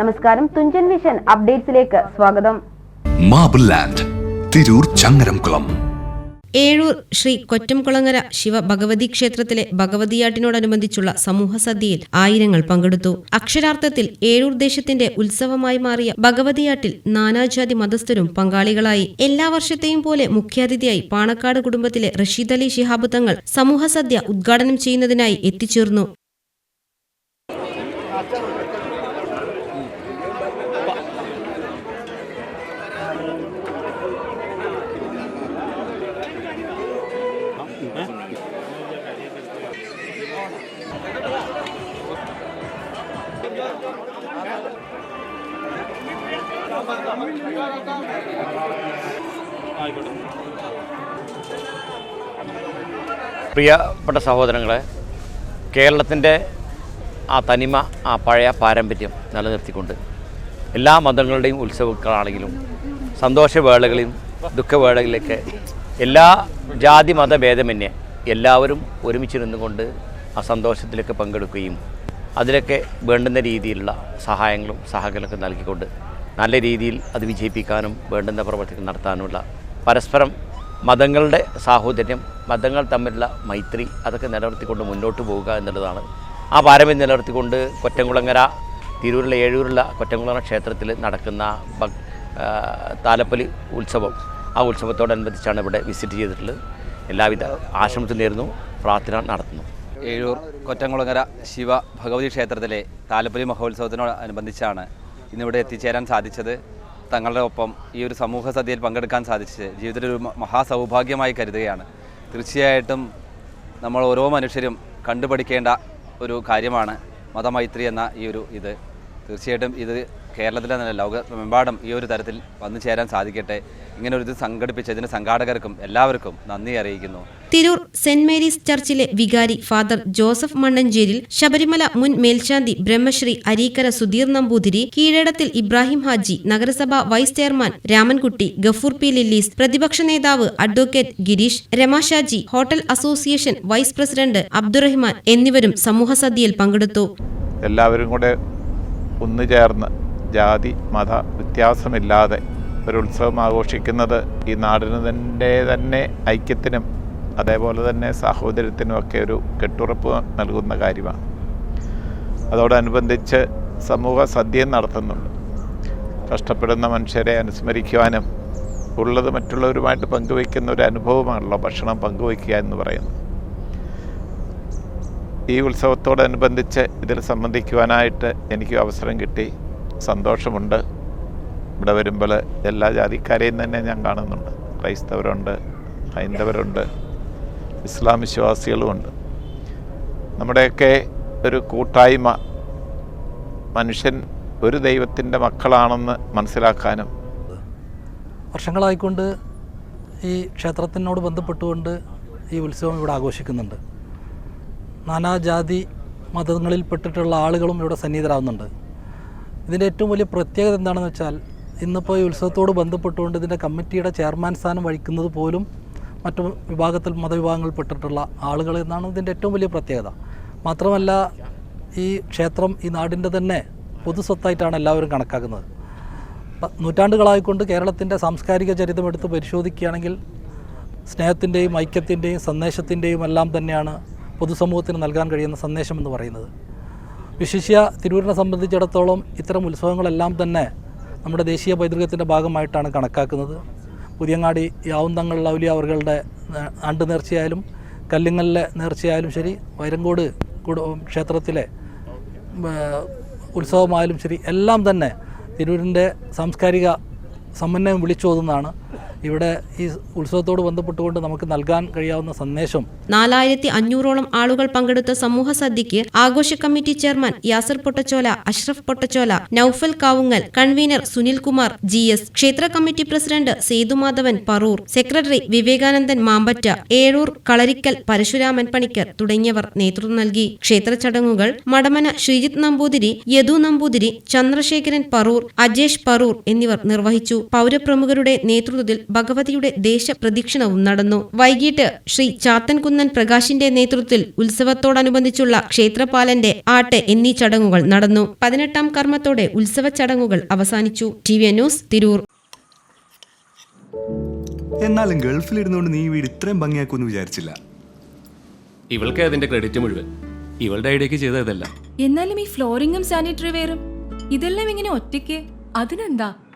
നമസ്കാരം തുഞ്ചൻ വിഷൻ അപ്ഡേറ്റ്സിലേക്ക് സ്വാഗതം. Marble land Tirur Changaramkulam. Ezhur Shri Kottamkulangara Shiva Bhagavathi ക്ഷേത്രത്തിലെ ഭഗവതിയാട്ടിനോടനുബന്ധിച്ചുള്ള സമൂഹ സദ്യയിൽ ആയിരങ്ങൾ പങ്കെടുത്തു. അക്ഷരാർത്ഥത്തിൽ ഏഴൂർ ദേശത്തിന്റെ ഉത്സവമായി മാറിയ ഭഗവതിയാട്ടിൽ നാനാജാതി മതസ്ഥരും പങ്കാളികളായി. എല്ലാ വർഷത്തെയും പോലെ മുഖ്യാതിഥിയായി പാണക്കാട് കുടുംബത്തിലെ റഷീദ് അലി ശിഹാബ് തങ്ങൾ സമൂഹ സദ്യ ഉദ്ഘാടനം ചെയ്യുന്നതിനായി എത്തിച്ചേർന്നു. പ്രിയപ്പെട്ട സഹോദരങ്ങളെ കേരളത്തിന്റെ ആ തനിമ ആ പഴയ പാരമ്പര്യം നിലനിർത്തിക്കൊണ്ട് എല്ലാ മതങ്ങളുടെയും ഉത്സവങ്ങളാണെങ്കിലും സന്തോഷവേളകളിലും ദുഃഖവേളകളിലൊക്കെ എല്ലാ ജാതി മതഭേദമന്യേ എല്ലാവരും ഒരുമിച്ച് നിന്നുകൊണ്ട് ആ സന്തോഷത്തിലൊക്കെ പങ്കെടുക്കുകയും അതിലൊക്കെ വേണ്ടുന്ന രീതിയിലുള്ള സഹായങ്ങളും സഹകരണമൊക്കെ നൽകിക്കൊണ്ട് നല്ല രീതിയിൽ അത് വിജയിപ്പിക്കാനും വേണ്ടുന്ന പ്രവർത്തികൾ നടത്താനുമുള്ള പരസ്പരം മതങ്ങളുടെ സാഹോദര്യം മതങ്ങൾ തമ്മിലുള്ള മൈത്രി അതൊക്കെ നിലനിർത്തിക്കൊണ്ട് മുന്നോട്ട് പോവുക എന്നുള്ളതാണ്. ആ പാരമ്പര്യം നിലനിർത്തിക്കൊണ്ട് കൊറ്റംകുളങ്ങര തിരൂരിലെ ഏഴൂരിലെ കൊറ്റംകുളങ്ങര ക്ഷേത്രത്തിൽ നടക്കുന്ന താലപ്പൊലി ഉത്സവം. ആ ഉത്സവത്തോടനുബന്ധിച്ചാണ് ഇവിടെ വിസിറ്റ് ചെയ്തിട്ടുള്ളത്. എല്ലാവിധ ആശംസ നേരുന്നു. പ്രാർത്ഥന നടത്തുന്നു. ഏഴൂർ കൊറ്റംകുളങ്ങര ശിവ ഭഗവതി ക്ഷേത്രത്തിലെ താലപ്പൊലി മഹോത്സവത്തിനോടനുബന്ധിച്ചാണ് ഇന്നിവിടെ എത്തിച്ചേരാൻ സാധിച്ചത് തങ്ങളുടെ ഒപ്പം ഈ ഒരു സമൂഹ സദ്യയിൽ പങ്കെടുക്കാൻ സാധിച്ചത്. ജീവിതത്തിൽ ഒരു മഹാസൗഭാഗ്യമായി കരുതുകയാണ്. തീർച്ചയായിട്ടും നമ്മൾ ഓരോ മനുഷ്യരും കണ്ടുപഠിക്കേണ്ട ഒരു കാര്യമാണ് മതമൈത്രി എന്ന ഈ ഒരു ഇത്. തീർച്ചയായിട്ടും ഇത് കേരളത്തിലെ തന്നെ ലോകമെമ്പാടും ഈ ഒരു തരത്തിൽ വന്നു ചേരാൻ സാധിക്കട്ടെ. ഇങ്ങനെ ഒരു ഇത് സംഘടിപ്പിച്ചതിന് സംഘാടകർക്കും എല്ലാവർക്കും നന്ദി അറിയിക്കുന്നു. തിരൂർ സെന്റ് മേരീസ് ചർച്ചിലെ വികാരി ഫാദർ ജോസഫ് മണ്ണഞ്ചേരിൽ ശബരിമല മുൻ മേൽശാന്തി ബ്രഹ്മശ്രീ അരീക്കര സുധീർ നമ്പൂതിരി കീഴടത്തിൽ ഇബ്രാഹിം ഹാജി നഗരസഭാ vice chairman Ramankutty Gafoor P lilies പ്രതിപക്ഷ നേതാവ് advocate Girish Ramashaji hotel association vice president Abdurahman എന്നിവരും സമൂഹ സദ്യയിൽ പങ്കെടുത്തു. എല്ലാവരും കൂടെ ഒന്നു ചേർന്ന് ജാതി മത വ്യത്യാസമില്ലാതെ ഒരു ഉത്സവം ആഘോഷിക്കുന്നത് ഈ നാടിനെ തന്നെ ഐക്യത്തിനും അതേപോലെ തന്നെ സാഹോദര്യത്തിനും ഒക്കെ ഒരു കെട്ടുറപ്പ് നൽകുന്ന കാര്യമാണ്. അതോടനുബന്ധിച്ച് സമൂഹ സദ്യയും നടത്തുന്നുണ്ട്. കഷ്ടപ്പെടുന്ന മനുഷ്യരെ അനുസ്മരിക്കുവാനും ഉള്ളത് മറ്റുള്ളവരുമായിട്ട് പങ്കുവയ്ക്കുന്ന ഒരു അനുഭവമാണല്ലോ ഭക്ഷണം പങ്കുവയ്ക്കുക എന്ന് പറയുന്നത്. ഈ ഉത്സവത്തോടനുബന്ധിച്ച് ഇതിൽ സംബന്ധിക്കുവാനായിട്ട് എനിക്ക് അവസരം കിട്ടി. സന്തോഷമുണ്ട്. ഇവിടെ വരുമ്പോൾ എല്ലാ ജാതിക്കാരെയും തന്നെ ഞാൻ കാണുന്നുണ്ട്. ക്രൈസ്തവരുണ്ട് ഹൈന്ദവരുണ്ട് ഇസ്ലാം വിശ്വാസികളുമുണ്ട്. നമ്മുടെയൊക്കെ ഒരു കൂട്ടായ്മ മനുഷ്യൻ ഒരു ദൈവത്തിന്റെ മക്കളാണെന്ന് മനസ്സിലാക്കാനും വർഷങ്ങളായിക്കൊണ്ട് ഈ ക്ഷേത്രത്തിനോട് ബന്ധപ്പെട്ടുകൊണ്ട് ഈ ഉത്സവം ഇവിടെ ആഘോഷിക്കുന്നുണ്ട്. നാനാജാതി മതങ്ങളിൽപ്പെട്ടിട്ടുള്ള ആളുകളും ഇവിടെ സന്നിഹിതരാകുന്നുണ്ട് ഇതിന്റെ ഏറ്റവും വലിയ പ്രത്യേകത എന്താണെന്ന് വെച്ചാൽ ഇന്നിപ്പോൾ ഈ ഉത്സവത്തോട് ബന്ധപ്പെട്ടുകൊണ്ട് ഇതിന്റെ കമ്മിറ്റിയുടെ ചെയർമാൻ സ്ഥാനം വഹിക്കുന്നത് പോലും മറ്റു വിഭാഗത്തിൽ മതവിഭാഗങ്ങളിൽപ്പെട്ടിട്ടുള്ള ആളുകൾ എന്നാണ് ഇതിന്റെ ഏറ്റവും വലിയ പ്രത്യേകത. മാത്രമല്ല ഈ ക്ഷേത്രം ഈ നാടിന്റെ തന്നെ പൊതു സ്വത്തായിട്ടാണ് എല്ലാവരും കണക്കാക്കുന്നത്. നൂറ്റാണ്ടുകളായിക്കൊണ്ട് കേരളത്തിന്റെ സാംസ്കാരിക ചരിത്രം എടുത്ത് പരിശോധിക്കുകയാണെങ്കിൽ സ്നേഹത്തിന്റെയും ഐക്യത്തിന്റെയും സന്ദേശത്തിന്റെയും എല്ലാം തന്നെയാണ് പൊതുസമൂഹത്തിന് നൽകാൻ കഴിയുന്ന സന്ദേശമെന്ന് പറയുന്നത്. വിശിഷ്യ തിരൂരിനെ സംബന്ധിച്ചിടത്തോളം ഇത്തരം ഉത്സവങ്ങളെല്ലാം തന്നെ നമ്മുടെ ദേശീയ പൈതൃകത്തിന്റെ ഭാഗമായിട്ടാണ് കണക്കാക്കുന്നത്. പുതിയങ്ങാടി യാവുന്തങ്ങൾ ലൗലി അവരുടെ അണ്ട് നേർച്ചയായാലും കല്ലിങ്ങലിലെ നേർച്ചയായാലും ശരി വൈരങ്കോട് ക്ഷേത്രത്തിലെ ഉത്സവമായാലും ശരി എല്ലാം തന്നെ തിരൂരിന്റെ സാംസ്കാരിക സമന്വയം വിളിച്ചോതുന്നതാണ്. ഇവിടെ ഈ ഉത്സവത്തോട് ബന്ധപ്പെട്ടുകൊണ്ട് നമുക്ക് നൽകാൻ കഴിയാവുന്ന സന്ദേശം നാലായിരത്തി അഞ്ഞൂറോളം ആളുകൾ പങ്കെടുത്ത സമൂഹ സദ്യയ്ക്ക് ആഘോഷ committee chairman Yasar Pottachola Ashraf Pottachola Noufal Kavungal convener Sunilkumar G S ക്ഷേത്ര committee president Sethumadhavan Parur secretary Vivekanandan Mambatta Ezhur Kalarikkal Parasuraman Panicker തുടങ്ങിയവർ നേതൃത്വം നൽകി. ക്ഷേത്ര ചടങ്ങുകൾ മടമന ശ്രീജിത്ത് നമ്പൂതിരി യദു നമ്പൂതിരി ചന്ദ്രശേഖരൻ പറൂർ അജേഷ് പറൂർ എന്നിവർ നിർവഹിച്ചു. പൗരപ്രമുഖരുടെ നേതൃത്വത്തിൽ ഭഗവതിയുടെ ദേശപ്രദക്ഷിണവും നടന്നു. വൈകിട്ട് ശ്രീ ചാത്തൻകുന്നൻ പ്രകാശിന്റെ നേതൃത്വത്തിൽ ഉത്സവത്തോടനുബന്ധിച്ചുള്ള ക്ഷേത്രപാലന്റെ ആട്ട് എന്നീ ചടങ്ങുകൾ നടന്നു. പതിനെട്ടാം കർമ്മത്തോടെ ഉത്സവ ചടങ്ങുകൾ അവസാനിച്ചു. T V news Tirur. എന്നാലും ഗൾഫിലിരുന്നുകൊണ്ട് നീ വീട് ഇത്രയും ഭംഗിയാക്കുമെന്ന് വിചാരിച്ചില്ല. ഇവൾക്ക് അതിന്റെ ക്രെഡിറ്റ് മുഴുവൻ. ഇവളുടെ ഐഡിയക്ക് ചെയ്തതല്ല എന്നാലും ഈ ഫ്ലോറിംഗും സാനിറ്ററി വെയറും ഇതെല്ലാം ഇങ്ങനെ ഒറ്റയ്ക്ക്? അതിനെന്താ?